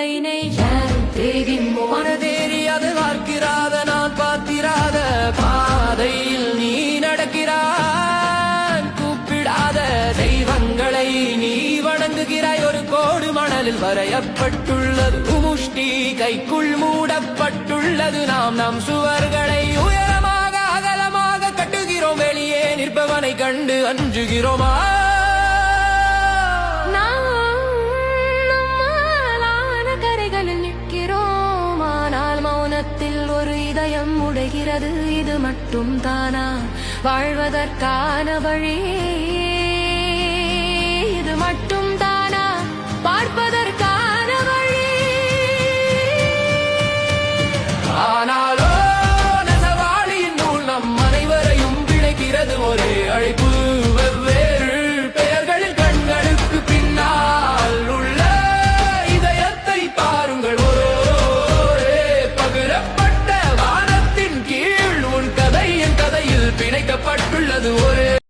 உன்னை நெய்ய தேகின் மனதேறி அது பார்க்கிறாத நான் பார்த்திராத. பாதையில் நீ நடக்கிறான் கூப்பிடாத தெய்வங்களை நீ வணங்குகிறாய். ஒரு கோடு மணலில் வரையப்பட்டுள்ளது. உமுஷ்டி கைக்குள் மூடப்பட்டுள்ளது. நாம் நம் சுவர்களை உயரமாக அகலமாக கட்டுகிறோம். வெளியே நிற்பவனை கண்டு அஞ்சுகிறோமா? கரைகளில் ஆனால் மௌனத்தில் ஒரு இதயம் உடைகிறது. இது மட்டும் தானா வாழ்வதற்கான வழி. இது மட்டும் தானா பார்ப்பதற்கான வழி. ஆனாலோ நெசவாளியின் நூல் நம் அனைவரையும் பிழைக்கிறது. ஒரே அழைப்பு பகிரப்பட்ட ஒரு